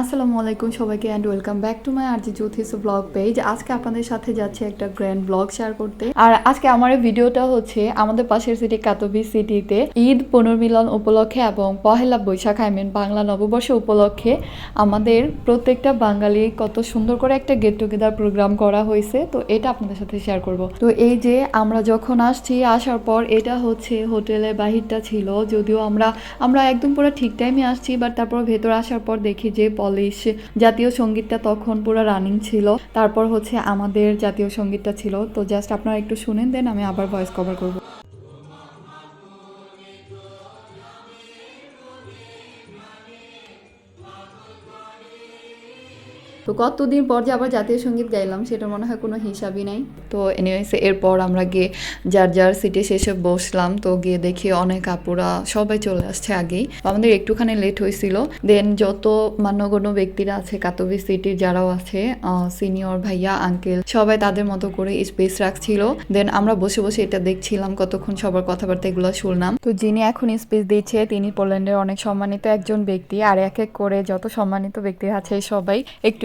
আসসালামু আলাইকুম সবাইকে and welcome back to my RG Jyotish blog page আজকে আপনাদের সাথে যাচ্ছে একটা গ্র্যান্ড ব্লগ শেয়ার করতে। আর আজকে আমার ভিডিওটা হচ্ছে আমাদের পাশের সিটি কাতবি সিটিতে ঈদ পুনর্মিলন উপলক্ষে এবং পহেলা বৈশাখ আই মিন বাংলা নববর্ষ উপলক্ষে আমাদের প্রত্যেকটা বাঙালি কত সুন্দর করে একটা গেট টুগেদার প্রোগ্রাম করা হয়েছে, তো এটা আপনাদের সাথে শেয়ার করব। তো এই যে আমরা যখন আসছি, আসার পর এটা হচ্ছে হোটেলের বাহিরটা ছিল, যদিও আমরা আমরা একদম পুরো ঠিক টাইমে আসছি বাট তারপর ভেতর আসার পর দেখি যে পলিশ জাতীয় সঙ্গীতটা তখন পুরো রানিং ছিল। তারপর হচ্ছে আমাদের জাতীয় সঙ্গীতটা ছিল। তো জাস্ট আপনারা একটু শুনেন দেন আমি আবার ভয়েস কভার করব। তো কতদিন পর যে আবার জাতীয় সংগীত গাইলাম, সেটা মনে হয় কোনো হিসাবই নাই। তো এনিওয়েস এরপর আমরা গিয়ে যার যার সিটে শেষে বসলাম, তো গিয়ে দেখি অনেক আপুরা, সবাই চলে আসছে আগেই। আমাদের একটুখানি লেট হয়েছিল। দেন যত মান্যগণ্য ব্যক্তিরা আছে, কাতবি সিটির যারাও আছে সিনিয়র ভাইয়া আঙ্কেল সবাই তাদের মতো করে স্পেস রাখছিল। দেন আমরা বসে বসে এটা দেখছিলাম, কতক্ষণ সবার কথাবার্তা এগুলো শুনলাম। তো যিনি এখন স্পেস দিচ্ছে, তিনি পোল্যান্ডের অনেক সম্মানিত একজন ব্যক্তি। আর এক এক করে যত সম্মানিত ব্যক্তি আছে, সবাই একটু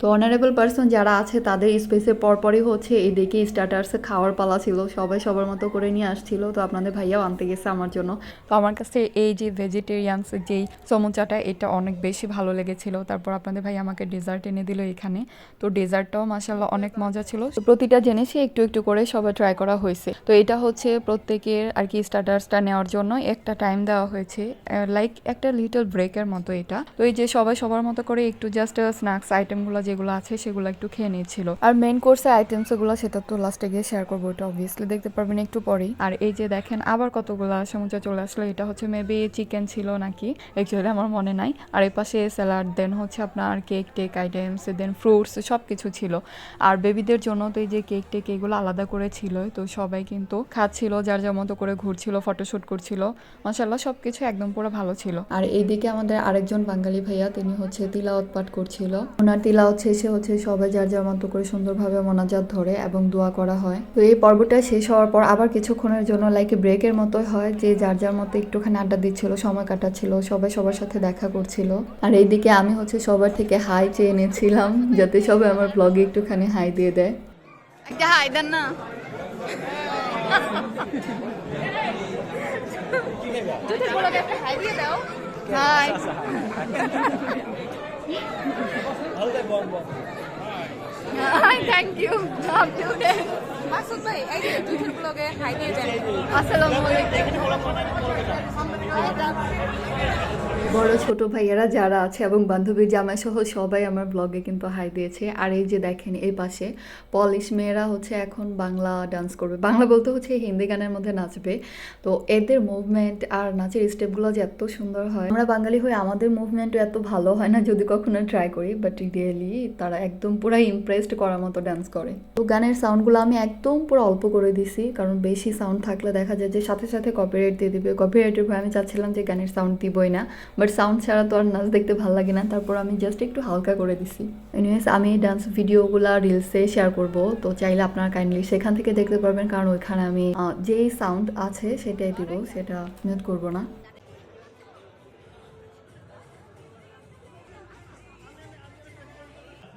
তো অনারেবল পার্সন যারা আছে তাদের স্পেসের পরপরই হচ্ছে এদিকে স্টার্টার্সে খাওয়ার পালা ছিল সবাই সবার মতো করে নিয়ে আসছিল। তো আপনাদের ভাইয়াও আনতে গেছে আমার জন্য। তো আমার কাছে এই যে ভেজিটেরিয়ানস যেই সমুচাটা এটা অনেক বেশি ভালো লেগেছিল। তারপর আপনাদের ভাই আমাকে ডেজার্ট এনে দিল এখানে। তো ডেজার্টটাও মাসাল্লাহ অনেক মজা ছিল। তো প্রতিটা জিনিসই একটু একটু করে সবাই ট্রাই করা হয়েছে। তো এটা হচ্ছে প্রত্যেকের আর কি স্টার্টার্সটা নেওয়ার জন্য একটা টাইম দেওয়া হয়েছে। লাইক একটা লিটল ব্রেকের মতো এটা। তো এই যে সবাই সবার মতো করে একটু জাস্ট স্ন্যাক্স আইটেমগুলো যেগুলো আছে সেগুলো একটু খেয়ে নিয়েছিল আর মেন কোর্সের আইটেমসগুলো সেটা তো লাস্টে গিয়ে শেয়ার করব, এটা অবভিয়াসলি দেখতে পারবেন একটু পরেই। আর এই যে দেখেন আবার কতগুলো সমুচা চলে আসলো, এটা হচ্ছে মেবি চিকেন ছিল নাকি অ্যাকচুয়ালি আমার মনে নাই। আর এই পাশে স্যালাড দেন হচ্ছে আপনার cake take items then fruits সব কিছু ছিল। আর বেবিদের জন্য তো এই যে কেক টেক এগুলো আলাদা করে ছিল, তো সবাই কিন্তু খাচ্ছিল, যার যার মতো করে ঘুরছিল ফটোশুট করছিল। মাসাল্লাহ সব কিছু একদম পুরো ভালো ছিল। আর এইদিকে আমাদের আরেকজন বাঙালি ভাইয়া তিনি হচ্ছে তিলাওয়াত পাঠ করছিল। ওনার তিলাওয়াত শেষে হচ্ছে সবাই যার যার মতো করে সুন্দরভাবে মোনাজাত ধরে এবং দোয়া করা হয়। তো এই পর্বটা শেষ হওয়ার পর আবার কিছুক্ষণের জন্য লাইক ব্রেকের মতোই হয় যে যার যার মতো একটুখানি আড্ডা দিচ্ছিল সময় কাটাচ্ছিল সবাই সবার সাথে দেখা করছিল। আর এইদিকে আমি হচ্ছে সবার থেকে হাই চেয়ে এনেছিলাম যাতে সবাই আমার ব্লগে একটুখানি হাই দিয়ে দেয়। একটা হাই দেন না। হাই দিয়ে দাও। Hi hi thank you love you Masud ভাই এই যে দুটোগুলোকে হাই দিয়ে দেন আসসালামু আলাইকুম বড়, ছোট ভাইয়ারা যারা আছে এবং বান্ধবী জামাই সহ সবাই আমার ব্লগে কিন্তু হাই দিয়েছে। আর এই যে দেখেন, এই পাশে পলিশ মেয়েরা হচ্ছে এখন বাংলা ডান্স করবে। বাংলা বলতে হচ্ছে হিন্দি গানের মধ্যে নাচবে। তো এদের মুভমেন্ট আর নাচের স্টেপগুলো যে এত সুন্দর হয়। আমরা বাঙালি হয়ে আমাদের মুভমেন্টও এত ভালো হয় না যদি কখনো ট্রাই করি বাট রিয়েলি তারা একদম পুরো ইমপ্রেসড করার মতো ডান্স করে। তো গানের সাউন্ডগুলো আমি একদম পুরো অল্প করে দিছি, কারণ বেশি সাউন্ড থাকলে দেখা যায় যে সাথে সাথে কপিরাইট দিয়ে দিবে। কপিরাইটের ভয় আমি চাচ্ছিলাম যে গানের সাউন্ড দিবই না। বাট সাউন্ড ছাড়া তো আর নাচ দেখতে ভালো লাগে না। তারপর আমি জাস্ট একটু হালকা করে দিছি। এনিওয়েজ আমি ডান্স ভিডিওগুলো রিলসে শেয়ার করব। তো চাইলে আপনারা কাইন্ডলি সেখান থেকে দেখতে পারবেন। কারণ ওইখানে আমি যেই সাউন্ড আছে সেটাই দিব। সেটা মিউট করব না।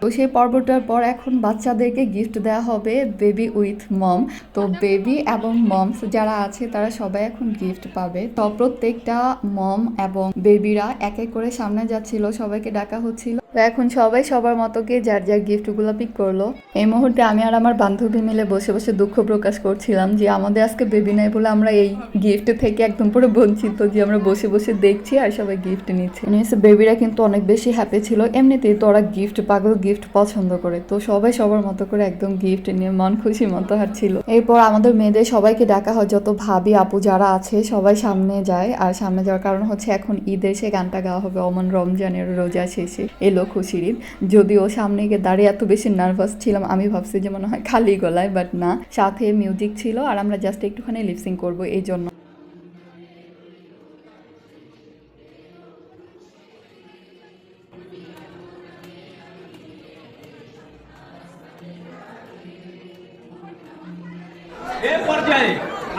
তো সেই পর্বটার পর এখন বাচ্চাদেরকে গিফট দেওয়া হবে বেবি উইথ মম তো বেবি এবং মমস যারা আছে, তারা সবাই এখন গিফট পাবে। তো প্রত্যেকটা মম এবং বেবিরা এক এক করে সামনে যাচ্ছিল, সবাইকে ডাকা হচ্ছিল। তো এখন সবাই সবার মতো গিয়ে যার যার গিফটগুলো পিক করল। এই মুহূর্তে আমি আর আমার বান্ধবী মিলে বসে বসে দুঃখ প্রকাশ করছিলাম যে আমাদের আজকে বেবি নাই বলে আমরা এই গিফট থেকে একদম পুরো বঞ্চিত, যে আমরা বসে বসে দেখছি আর সবাই গিফট নিচ্ছে। বেবিরা কিন্তু অনেক বেশি হ্যাপি ছিল। এমনিতেই তো ওরা গিফট পাগল গিফট পছন্দ করে। তো সবাই সবার মতো করে একদম গিফট নিয়ে মন খুশি মতো হাঁটছিল এরপর আমাদের মেয়েদের সবাইকে ডাকা হয়, যত ভাবি আপু যারা আছে, সবাই সামনে যায়। আর সামনে যাওয়ার কারণ হচ্ছে এখন ঈদের সে গানটা গাওয়া হবে অমন রমজানের রোজা শেষে। এলো খুশির যদিও সামনে গিয়ে দাঁড়িয়ে এত বেশি নার্ভাস ছিলাম, আমি ভাবছি যে মনে হয় খালি গলায় বাট না। সাথে মিউজিক ছিল আর আমরা জাস্ট একটুখানি লিপসিং করব এই জন্য।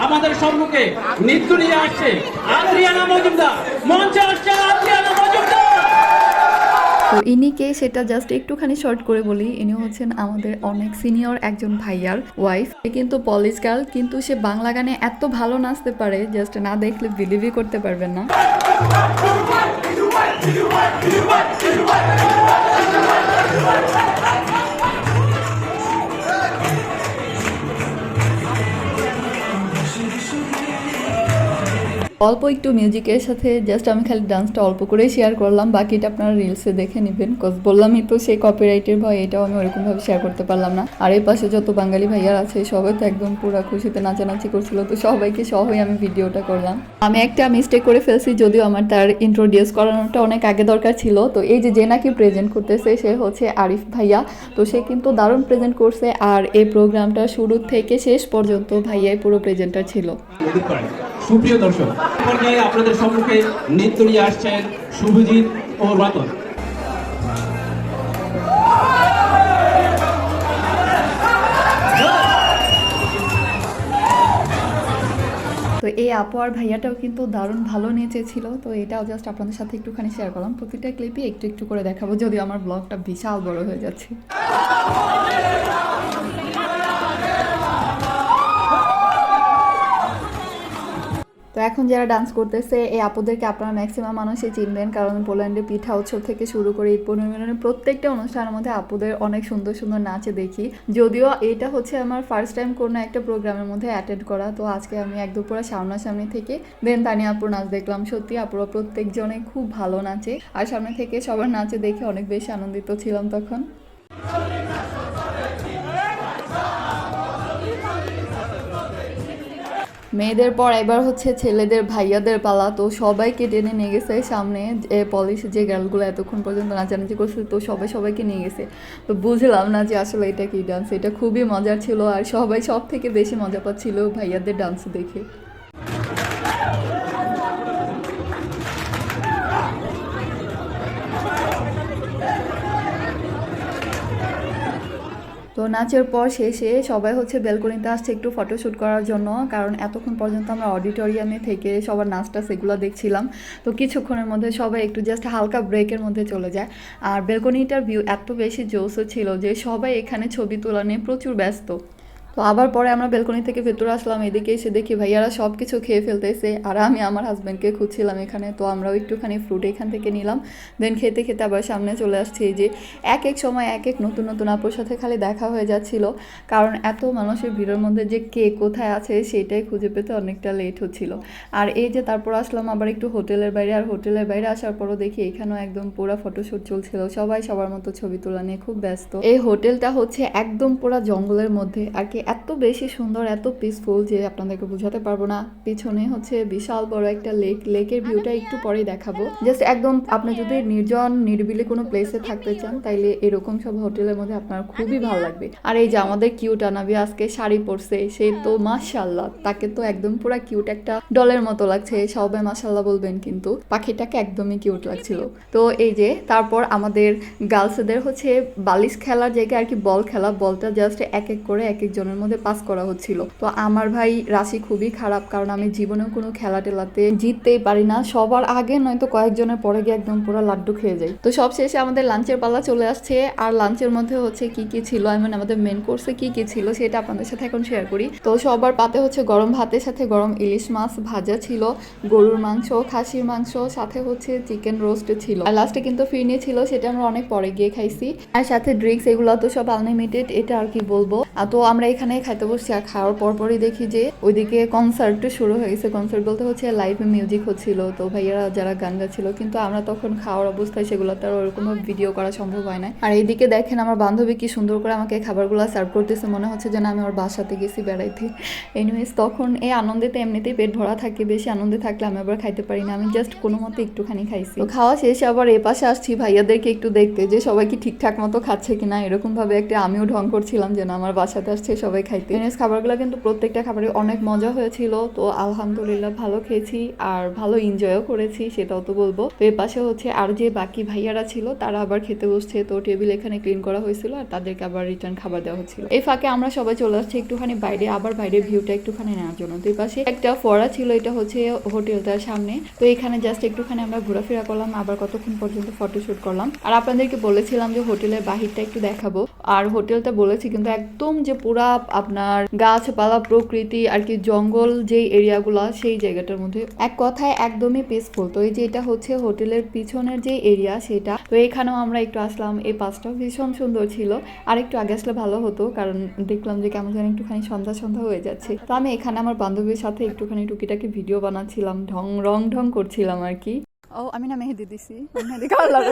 আমাদের সম্মুখে নৃত্য নিয়ে আসছে, আদ্রিয়ানা মজুমদার। মঞ্চে আসছে আদ্রিয়ানা তো ইনিকে সেটা জাস্ট একটুখানি শর্ট করে বলি। ইনি হচ্ছেন আমাদের অনেক সিনিয়র একজন ভাইয়ার ওয়াইফ সে কিন্তু পলিশ গার্ল কিন্তু সে বাংলা গানে এত ভালো নাচতে পারে জাস্ট না দেখলে বিলিভই করতে পারবেন না। অল্প একটু মিউজিকের সাথে জাস্ট আমি খালি ডান্সটা অল্প করেই শেয়ার করলাম, বাকিটা আপনারা রিলসে দেখে নেবেন। কজ বললামই তো সেই কপিরাইটের ভয়, এটাও আমি ওরকমভাবে শেয়ার করতে পারলাম না। আর এই পাশে যত বাঙালি ভাইয়ার আছে, সবাই তো একদম পুরো খুশিতে নাচানাচি করছিল, তো সবাইকে সহই আমি ভিডিওটা করলাম। আমি একটা মিস্টেক করে ফেলছি, যদিও আমার তার ইন্ট্রোডিউস করানোটা অনেক আগে দরকার ছিল। তো এই যে যে নাকি প্রেজেন্ট করতেছে, সে হচ্ছে আরিফ ভাইয়া। তো সে কিন্তু দারুণ প্রেজেন্ট করছে, আর এই প্রোগ্রামটা শুরু থেকে শেষ পর্যন্ত ভাইয়াই পুরো প্রেজেন্টার ছিল। সুপ্রিয় দর্শক পর্যায়ে আপনাদের সম্মুখে নৃত্য নিয়ে আসছেন শুভজিৎ ও রতন। তো এই আপু আর ভাইয়াটাও কিন্তু দারুণ ভালো নেচেছিল। তো এটাও জাস্ট আপনাদের সাথে একটুখানি শেয়ার করলাম। প্রতিটা ক্লিপে একটু একটু করে দেখাবো, যদিও আমার ব্লগটা বিশাল বড় হয়ে যাচ্ছে। তো এখন যারা ডান্স করতেছে, এই আপুদেরকে আপনারা ম্যাক্সিমাম মানুষই চিনবেন, কারণ পোল্যান্ডে পিঠা উৎসব থেকে শুরু করে ঈদ পূর্ণিমার প্রত্যেকটা অনুষ্ঠানের মধ্যে আপুদের অনেক সুন্দর সুন্দর নাচে দেখি। যদিও এটা হচ্ছে আমার ফার্স্ট টাইম কোনো একটা প্রোগ্রামের মধ্যে অ্যাটেন্ড করা, তো আজকে আমি এক দুপুরা সামনাসামনি থেকে দেন তানি আপুর নাচ দেখলাম। সত্যি আপুরা প্রত্যেকজনে খুব ভালো নাচে, আর সামনে থেকে সবার নাচে দেখে অনেক বেশি আনন্দিত ছিলাম তখন। মেয়েদের পর এবার হচ্ছে ছেলেদের, ভাইয়াদের পালা। তো সবাইকে টেনে নিয়ে গেছে সামনে যে পলিশ যে গার্লগুলো এতক্ষণ পর্যন্ত নাচানাচি করছে তো সবাই সবাইকে নিয়ে গেছে। তো বুঝলাম না যে আসলে এটা কি ডান্স এটা খুবই মজার ছিল আর সবাই সব থেকে বেশি মজা পাচ্ছিল ভাইয়াদের ডান্স দেখে। তো নাচের পর শেষে সবাই হচ্ছে বেলকনিতে আসছে একটু ফটোশ্যুট করার জন্য। কারণ এতক্ষণ পর্যন্ত আমরা অডিটোরিয়ামে থেকে সবার নাচটা সেগুলো দেখছিলাম। তো কিছুক্ষণের মধ্যে সবাই একটু জাস্ট হালকা ব্রেকের মধ্যে চলে যায়। আর বেলকনিটার ভিউ এত বেশি জোসও ছিল যে সবাই এখানে ছবি তোলা নিয়ে প্রচুর ব্যস্ত। তো আবার পরে আমরা বেলকনি থেকে ভেতরে আসলাম, এদিকে এসে দেখি ভাইয়ারা সব কিছু খেয়ে ফেলতেছে আর আমি আমার হাজব্যান্ডকে খুঁজছিলাম এখানে, তো আমরাও একটুখানি ফ্রুট এখান থেকে নিলাম। দেন খেতে খেতে আবার সামনে চলে আসছি যে এক এক সময় এক এক নতুন নতুন আপুর সাথে খালি দেখা হয়ে যাচ্ছিল। কারণ এত মানুষের ভিড়ের মধ্যে যে কে কোথায় আছে সেটাই খুঁজে পেতে অনেকটা লেট হচ্ছিল। আর এই যে তারপর আসলাম আবার একটু হোটেলের বাইরে, আর হোটেলের বাইরে আসার পরও দেখি এখানেও একদম পুরো ফটোশ্যুট চলছিল, সবাই সবার মতো ছবি তোলা নিয়ে খুব ব্যস্ত। এই হোটেলটা হচ্ছে একদম পুরো জঙ্গলের মধ্যে, আর কি এত বেশি সুন্দর, এত পিসফুল যে আপনাদেরকে বোঝাতে পারব না। পিছনে হচ্ছে বিশাল বড় একটা লেক লেকের ভিউটা একটু পরেই দেখাবো। জাস্ট একদম আপনি যদি নির্জন, নিরিবিলি কোনো প্লেসে থাকতে চান, তাইলে এরকম সব হোটেলের মধ্যে আপনার খুবই ভালো লাগবে। আর এই যে আমাদের কিউট আনাবি আজকে শাড়ি পরছে, সে তো মাশাল্লাহ তাকে তো একদম পুরো কিউট একটা ডলের মতো লাগছে সবাই মাশাল্লাহ বলবেন কিন্তু পাখিটাকে একদমই কিউট লাগছিল। তো এই যে তারপর আমাদের গার্লসদের হচ্ছে বালিশ খেলার জায়গায় আর কি বল খেলা বলটা জাস্ট এক এক করে এক একজনের মধ্যে পাস করা হচ্ছিল। তো আমার ভাই রাশি খুবই খারাপ, কারণ আমি জীবনেও কোনো খেলা টেলাতে জিততেই পারি না। সবার আগে নয়তো কয়েকজনের পরে গিয়ে একদম পুরো লাড্ডু খেয়ে যাই। তো সব শেষে আমাদের লাঞ্চের পালা চলে আসছে। আর লাঞ্চের মধ্যে হচ্ছে কি কি ছিল? এমন আমাদের মেন কোর্সে কি কি ছিল সেটা আপনাদের সাথে এখন শেয়ার করি। তো সবার পাতে হচ্ছে গরম ভাতের সাথে গরম ইলিশ মাছ ভাজা ছিল, গরুর মাংস, খাসির মাংস, সাথে হচ্ছে চিকেন রোস্ট ছিল। আর লাস্টে কিন্তু ফিরনি ছিল, সেটা আমরা অনেক পরে গিয়ে খাইছি। আর সাথে ড্রিঙ্কস এগুলো তো সব আনলিমিটেড এটা আর কি বলব? তো আমরা এখানে খাইতে বসছি আর খাওয়ার পরপরই দেখি যে ওইদিকে কনসার্ট শুরু হয়ে গেছে। কনসার্ট বলতে হচ্ছে লাইভ মিউজিক হচ্ছিল। তো ভাইয়ারা যারা গান গাচ্ছিল, কিন্তু আমরা তখন খাওয়ার অবস্থায় সেগুলো তো ওরকম ভিডিও করা সম্ভব হয় না আর এইদিকে দেখেন আমার বান্ধবী কি সুন্দর করে আমাকে খাবারগুলো সার্ভ করতেছে। মনে হচ্ছে যেন আমি ওর বাসাতে গেছি বেড়াইতে। এনিওয়েজ তখন এই আনন্দেতে এমনিতেই পেট ভরা থাকে, বেশি আনন্দে থাকলে আমি আবার খাইতে পারি না। আমি জাস্ট কোনো মতে একটুখানি খাইছি। তো খাওয়া শেষে আবার এ পাশে আসছি ভাইয়াদেরকে একটু দেখতে যে সবাই কি ঠিকঠাক মতো খাচ্ছে কিনা। এরকম ভাবে একটা আমিও ঢং করছিলাম যেন আমার বাসাতে আসছে সবাই খাইতে। চাইনিজ খাবারগুলো কিন্তু প্রত্যেকটা খাবারে অনেক মজা হয়েছিল। তো আলহামদুলিল্লাহ ভালো খেয়েছি আর ভালো এনজয়ও করেছি, সেটাও তো বলব। তো এর পাশে হচ্ছে আর যে বাকি ভাইয়ারা ছিল, তারা আবার খেতে বসছে। তো টেবিল এখানে ক্লিন করা হয়েছিল আর তাদেরকে আবার রিটার্ন খাবার দেওয়া হচ্ছিল। এই ফাঁকে আমরা সবাই চলে আসছি একটুখানি বাইরে, আবার বাইরের ভিউটা একটুখানি নেওয়ার জন্য। তো এই পাশে একটা ফোয়ারা ছিল, এটা হচ্ছে হোটেলটার সামনে। তো এখানে জাস্ট একটুখানি আমরা ঘোরাফেরা করলাম, আবার কতক্ষণ পর্যন্ত ফটোশুট করলাম। আর আপনাদেরকে বলেছিলাম যে হোটেলের বাহিরটা একটু দেখাবো। আর হোটেলটা বলেছি কিন্তু একদম যে পুরা আপনার গাছপালা, প্রকৃতি আর কি জঙ্গল যে এরিয়াগুলো, সেই জায়গাটার মধ্যে এক কথায় একদমই পিসফুল তো এই যে এটা হচ্ছে হোটেলের পিছনের যে এরিয়া সেটা, তো এখানেও আমরা একটু আসলাম, এই পাঁচটা ভীষণ সুন্দর ছিল। আর একটু আগে আসলে ভালো হতো, কারণ দেখলাম যে কেমন যেন একটুখানি সন্ধ্যা সন্ধ্যা হয়ে যাচ্ছে। তো আমি এখানে আমার বান্ধবীর সাথে একটুখানি টুকিটাকি ভিডিও বানাচ্ছিলাম, ঢং, রং ঢং করছিলাম আর কি। ও আমি না মেহেদি দিছি। মেহেদি কালার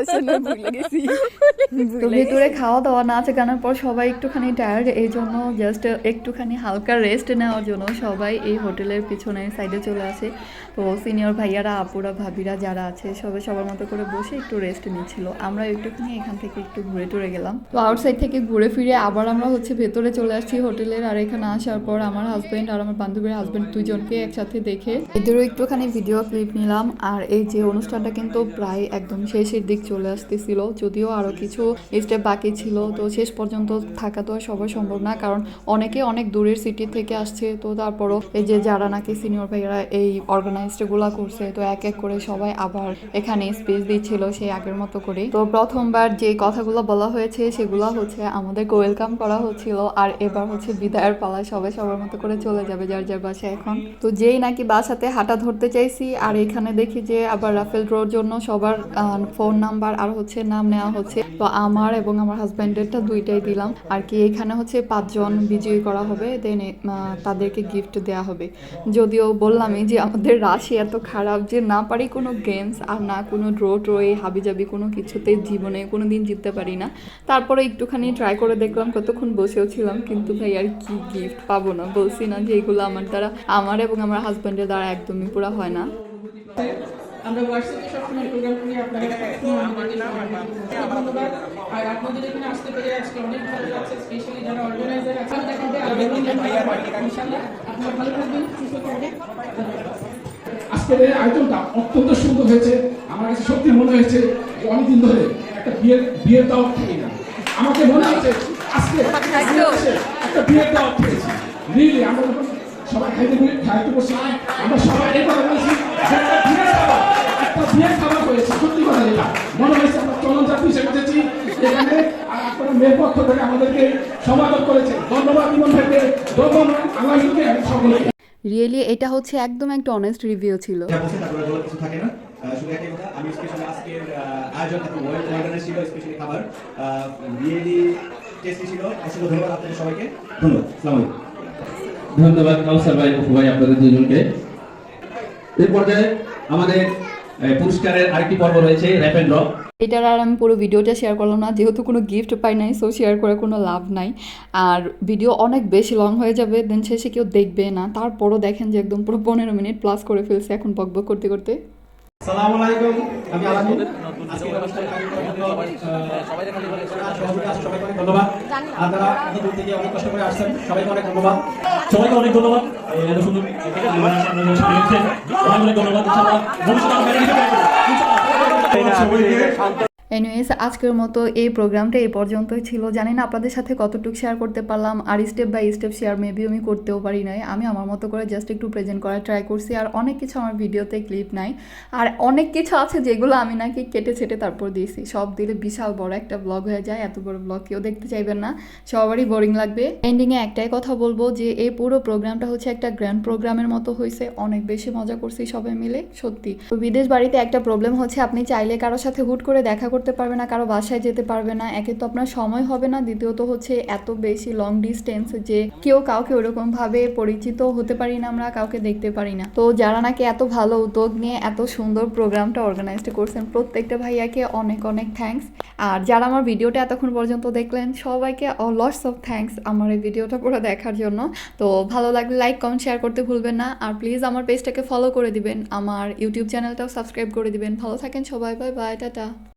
ভুলে গেছি। তো ভেতরে খাওয়া দাওয়া নাচ গানের পর সবাই একটুখানি টায়ার্ড এই জন্য জাস্ট একটুখানি হালকা রেস্ট নেওয়ার জন্য সবাই এই হোটেলের পিছনে সাইডে চলে আসে। তো সিনিয়র ভাইয়ারা, আপুরা, ভাবিরা যারা আছে, সবাই সবার মতো করে বসে একটু রেস্ট নিচ্ছিল। আমরা একটুখানি এখান থেকে একটু ঘুরে টুরে গেলাম। তো আউটসাইড থেকে ঘুরে ফিরে আবার আমরা হচ্ছে ভেতরে চলে আসছি হোটেলের, আর এখানে আসার পর আমার হাজব্যান্ড আর আমার বান্ধবীর হাজব্যান্ড দুজনকে একসাথে দেখে এদেরও একটুখানি ভিডিও ক্লিপ নিলাম। আর এই যে অনুষ্ঠানটা কিন্তু প্রায় একদম শেষের দিক চলে আসতেছিল, যদিও আরও কিছু স্টেপ বাকি ছিল। তো শেষ পর্যন্ত থাকা তো আর সবার সম্ভব না, কারণ অনেকে অনেক দূরের সিটি থেকে আসছে। তো তারপরও এই যে যারা নাকি সিনিয়র ভাইয়েরা এই অর্গানাইজডগুলো করছে, তো এক এক করে সবাই আবার এখানে স্পেস দিচ্ছিল সেই আগের মতো করে তো প্রথমবার যে কথাগুলো বলা হয়েছে, সেগুলো হচ্ছে আমাদেরকে ওয়েলকাম করা হচ্ছিল, আর এবার হচ্ছে বিদায়ের পালায় সবাই সবার মতো করে চলে যাবে যার যার বাসায় এখন। তো যেই নাকি বাসাতে হাঁটা ধরতে চাইছি, আর এখানে দেখি যে আবার রাফেল ড্রোর জন্য সবার ফোন নাম্বার আর হচ্ছে নাম নেওয়া হচ্ছে। তো আমার এবং আমার হাজব্যান্ডেরটা দুইটাই দিলাম। আর কি এখানে হচ্ছে পাঁচজন বিজয়ী করা হবে দেন তাদেরকে গিফট দেওয়া হবে। যদিও বললামই যে আমাদের রাশি এত খারাপ যে না পারি কোনো গেমস আর না কোনো ড্র ট্রো এই হাবিজাবি কোনো কিছুতে জীবনে কোনো দিন জিততে পারি না। তারপরে একটুখানি ট্রাই করে দেখলাম কতক্ষণ বসেও ছিলাম কিন্তু ভাই আর কি গিফট পাবো না। বলছি না যে এগুলো আমার দ্বারা আমার এবং আমার হাজব্যান্ডের দ্বারা একদমই পুরো হয় না। আমরা হোয়াটসঅ্যাপে সবসময় প্রোগ্রাম করি আপনারা ধন্যবাদ। আর আপনাদের এখানে আসতে পেরে আজকে অনেক ভালো লাগছে স্পেশালি যারা অর্গানাইজার আছে। আগামী ইনশাআল্লাহ আপনারা ভালো থাকবেন সুস্থ থাকবেন। আজকের এই আয়োজনটা অত্যন্ত সুন্দর হয়েছে। আমার কাছে সত্যি মনে হয়েছে অনেকদিন ধরে একটা বিয়ের বিয়ের দাওয়াত থেকে না। আমাকে মনে হচ্ছে আজকে একটা বিয়ের দাওয়াত খেয়েছি। রিয়েলি আমরা যখন সবাই খাইতে বলি খাইতে বসি আমরা সবাই এই কথা বলছি একটা বিয়ের খাবার একটা বিয়ের খাবার হয়েছে। সত্যি কথা যেটা। মনে হয়েছে আমরা চলন যাত্রী হিসেবে এসেছি। এখানে আর আপনারা মেয়ের পক্ষ থেকে আমাদেরকে সমাগত করেছে ধন্যবাদ ইমন ভাইকে ধন্যবাদ আল্লাহকে সকলকে। রিয়েলি এটা হচ্ছে একদম একটা অনেস্ট রিভিউ ছিল। যা বলছে তারপরে বলার কিছু থাকে না। শুধু একটাই কথা আমি স্পেশালি আজকের আয়োজন এত ওয়েল ছিল স্পেশালি খাবার। রিয়েলি টেস্টি ছিল। অসংখ্য ধন্যবাদ আপনাদের সবাইকে। ধন্যবাদ আসসালামু ধন্যবাদ কাউসার ভাই ভাই আপনাদের দুজনকে। এর পর্যায়ে আমাদের পুরস্কারের আরেকটি পর্ব রয়েছে র্যাপ অ্যান্ড ড্রপ এটার আর আমি পুরো ভিডিওটা শেয়ার করলাম না। যেহেতু কোনো গিফট পাই নাই সো শেয়ার করে কোনো লাভ নাই। আর ভিডিও অনেক বেশি লং হয়ে যাবে দেন শেষে কেউ দেখবে না। তারপরও দেখেন যে একদম পুরো পনেরো মিনিট প্লাস করে ফেলছে এখন বক বকবক করতে করতে। আসসালামু আলাইকুম। আমি আলামিন। আজকের সবাইকে অনেক ধন্যবাদ। আপনারা এত দূর থেকে অনেক কষ্ট করে আসছেন সবাইকে অনেক ধন্যবাদ। সবাইকে অনেক ধন্যবাদ। এত সুন্দর আপনারা সাথে এসেছেন অনেক অনেক ধন্যবাদ ইনশাআল্লাহ। ভবিষ্যতে আমরা মেনে নিতে পারব ইনশাআল্লাহ সবাইকে এনিওয়েজ আজকের মতো এই প্রোগ্রামটা এই পর্যন্তই ছিল। জানি না আপনাদের সাথে কতটুকু শেয়ার করতে পারলাম, আর step by step share maybe আমি করতেও পারি নাই। আমি আমার মতো করে জাস্ট একটু প্রেজেন্ট করার ট্রাই করছি, আর অনেক কিছু আমার ভিডিওতে ক্লিপ নাই। আর অনেক কিছু আছে যেগুলো আমি নাকি কেটে ছেটে তারপর দিয়েছি। সব দিলে বিশাল বড় একটা ব্লগ হয়ে যায়, এত বড় ব্লগ কেউ দেখতে চাইবেন না, সবারই বোরিং লাগবে। এন্ডিংয়ে একটাই কথা বলব যে, এই পুরো প্রোগ্রামটা হচ্ছে একটা গ্র্যান্ড প্রোগ্রামের মতো হয়েছে অনেক বেশি মজা করছি সবাই মিলে, সত্যি। বিদেশ বাড়িতে একটা প্রবলেম হচ্ছে, আপনি চাইলে কারোর সাথে হুট করে দেখা করতে পারবে না, কারও বাসায় যেতে পারবে না, একে তো আপনার সময় হবে না। দ্বিতীয়ত হচ্ছে এত বেশি লং ডিস্টেন্স যে কেউ কাউকে ওরকম ভাবে পরিচিত হতে পারি না আমরা, কাউকে দেখতে পারি না। তো যারা নাকি এত ভালো উদ্যোগ নিয়ে এত সুন্দর প্রোগ্রামটা অর্গানাইজড করছেন, প্রত্যেকটা ভাইয়াকে অনেক অনেক থ্যাঙ্কস আর যারা আমার ভিডিওটা এতক্ষণ পর্যন্ত দেখলেন, সবাইকে লটস অফ থ্যাঙ্কস আমার এই ভিডিওটা পুরো দেখার জন্য। তো ভালো লাগলে লাইক কমেন্ট শেয়ার করতে ভুলবেন না। আর প্লিজ আমার পেজটাকে ফলো করে দিবেন, আমার ইউটিউব চ্যানেলটাও সাবস্ক্রাইব করে দিবেন। ভালো থাকেন সবাই বাই বাই টাটা।